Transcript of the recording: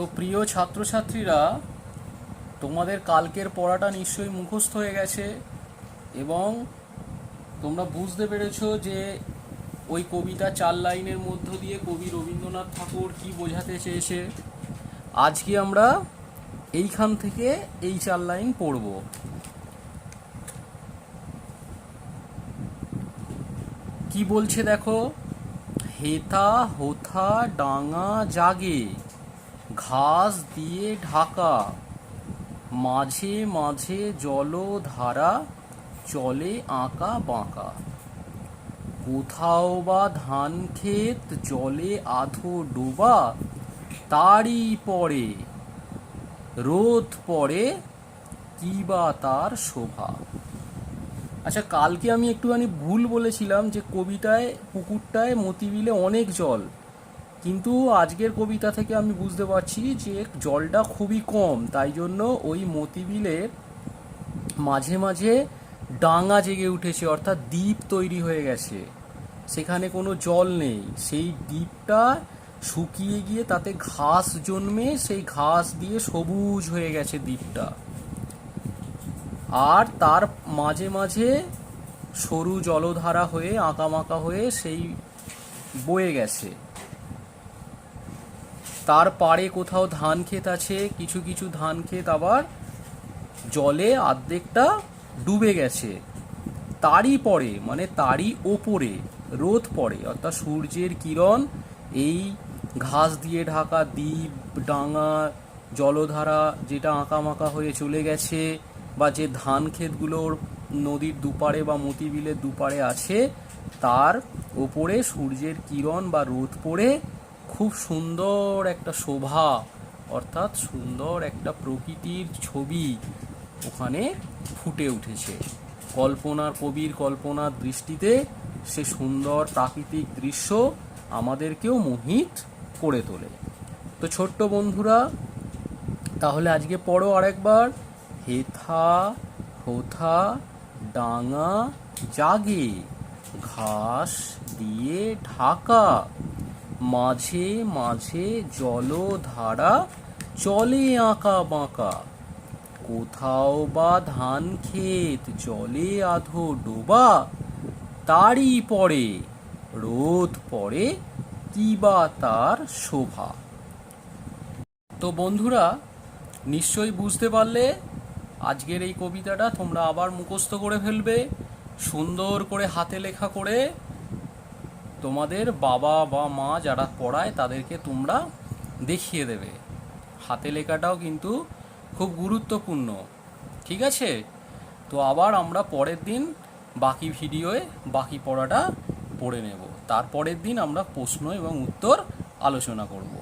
তো প্রিয় ছাত্রছাত্রীরা, তোমাদের কালকের পড়াটা নিশ্চয়ই মুখস্থ হয়ে গেছে এবং তোমরা বুঝতে পেরেছ যে ওই কবিতা চার লাইনের মধ্য দিয়ে কবি রবীন্দ্রনাথ ঠাকুর কি বোঝাতে চেয়েছে। আজকে আমরা এইখান থেকে এই চার লাইন পড়ব। কি বলছে দেখো? হেথা হোথা ডাঙা জাগে। ঘাস দিয়ে ঢাকা। মাঝে মাঝে জলধারা চলে আঁকা বাঁকা। কোথাও বা ধান ক্ষেত জলে আধো ডোবা, তারই পরে, রোদ পড়ে কি বা তার শোভা। আচ্ছা কালকে আমি একটুখানি ভুল বলেছিলাম যে কবিতায়, পুকুরটায়, মতিবিলে অনেক জল। কিন্তু আজকের কবিতা থেকে আমি বুঝতে পারছি যে জলটা খুবই কম, তাই জন্য ওই মতিবিলে মাঝে মাঝে ডাঙা জেগে উঠেছে, অর্থাৎ দ্বীপ তৈরি হয়ে গেছে। সেখানে কোনো জল নেই। সেই দ্বীপটা শুকিয়ে গিয়ে তাতে ঘাস জন্মে, সেই ঘাস দিয়ে সবুজ হয়ে গেছে দ্বীপটা। আর তার মাঝে মাঝে সরু জলধারা হয়ে, আঁকামাকা হয়ে সেই বয়ে গেছে। তার পাড়ে কোথাও ধান ক্ষেত আছে, কিছু কিছু ধান ক্ষেত আবার জলে অর্ধেকটা ডুবে গেছে। তারই পরে মানে তারই ওপরে, রোদ পড়ে, অর্থাৎ সূর্যের কিরণ, এই ঘাস দিয়ে ঢাকা দ্বীপ, ডাঙা, জলধারা যেটা আঁকামাকা হয়ে চলে গেছে বা যে ধান ক্ষেতগুলোর নদীর দুপারে বা মতিবিলের দুপারে আছে, তার ওপরে সূর্যের কিরণ বা রোদ পড়ে খুব সুন্দর একটা শোভা, অর্থাৎ সুন্দর একটা প্রকৃতির ছবি ওখানে ফুটে উঠেছে। কল্পনার কবির কল্পনার দৃষ্টিতে সে সুন্দর প্রাকৃতিক দৃশ্য আমাদেরকেও মোহিত করে তোলে। তো ছোট্ট বন্ধুরা, তাহলে আজকে পড়ো আরেকবার। হেথা, হোথা, ডাঙা, জাগে, ঘাস দিয়ে ঢাকা। মাঝে মাঝে জলধারা চলে আঁকা বাঁকা। কোথাও বা ধান ক্ষেত জলে আধো ডোবা, তারই পরে রোদ পড়ে কি বা তার শোভা। তো বন্ধুরা, নিশ্চয়ই বুঝতে পারলে আজকের এই কবিতাটা তোমরা আবার মুখস্থ করে ফেলবে, সুন্দর করে হাতে লেখা করে তোমাদের বাবা বা মা যারা পড়ায় তাদেরকে তোমরা দেখিয়ে দেবে। হাতে লেখাটাও কিন্তু খুব গুরুত্বপূর্ণ, ঠিক আছে? তো আবার আমরা পরের দিন বাকি ভিডিওয়ে বাকি পড়াটা পড়ে নেব। তারপরের দিন আমরা প্রশ্ন এবং উত্তর আলোচনা করব।